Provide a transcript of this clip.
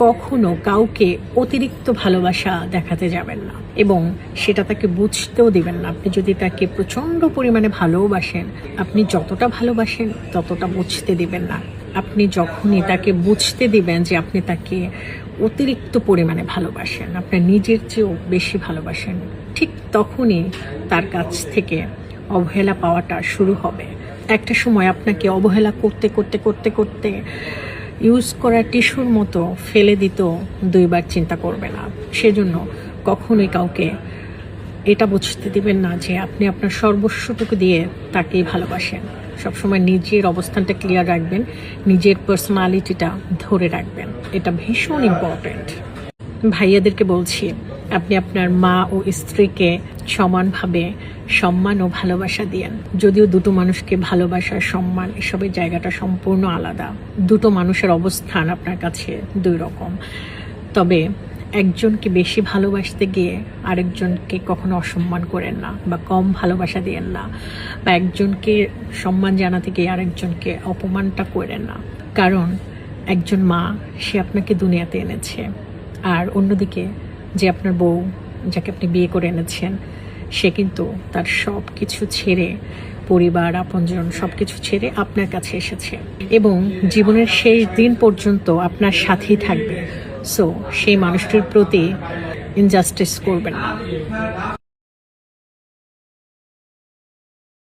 কখনো কাউকে অতিরিক্ত ভালোবাসা দেখাতে যাবেন না। এবং সেটা তাকে বুঝতেও দেবেন না। আপনি যদি তাকে প্রচণ্ড পরিমাণে ভালোবাসেন, আপনি যতটা ভালোবাসেন ততটা বুঝতে দিবেন না। আপনি যখনই তাকে বুঝতে দিবেন যে আপনি তাকে অতিরিক্ত পরিমাণে ভালোবাসেন আপনার নিজের চেয়েও বেশি ভালোবাসেন, ঠিক তখনই তার কাছ থেকে অবহেলা পাওয়াটা শুরু হবে। একটা সময় আপনাকে অবহেলা করতে করতে করতে করতে ইউজ করা টিস্যুর মতো ফেলে দিত দুইবার চিন্তা করবে না। সেজন্য কখনোই কাউকে এটা বুঝতে দিবেন না যে আপনি আপনার সর্বস্বটুকু দিয়ে তাকেই ভালোবাসেন। সবসময় নিজের অবস্থানটা ক্লিয়ার রাখবেন, নিজের পার্সোনালিটিটা ধরে রাখবেন। এটা ভীষণ ইম্পর্ট্যান্ট ভাইয়াদেরকে বলছি, আপনি আপনার মা ও স্ত্রীকে সমানভাবে সম্মান ও ভালোবাসা দিয়েন। যদিও দুটো মানুষকে ভালোবাসা, সম্মান এসবের জায়গাটা সম্পূর্ণ আলাদা। দুটো মানুষের অবস্থান আপনার কাছে দুই রকম। তবে একজনকে বেশি ভালোবাসতে গিয়ে আরেকজনকে কখনো অসম্মান করেন না বা কম ভালোবাসা দিয়েন না বা একজনকে সম্মান জানাতে গিয়ে আরেকজনকে অপমানটা করেন না। কারণ একজন মা, সে আপনাকে দুনিয়াতে এনেছে। আর অন্যদিকে যে আপনার বউ যাকে আপনি বিয়ে করে এনেছেন, সে কিন্তু তার সব কিছু ছেড়ে, পরিবার, আপনজন সব কিছু ছেড়ে আপনার কাছে এসেছে এবং জীবনের শেষ দিন পর্যন্ত আপনার সাথেই থাকবে। সো সেই মানুষটির প্রতি ইনজাস্টিস করবেন না।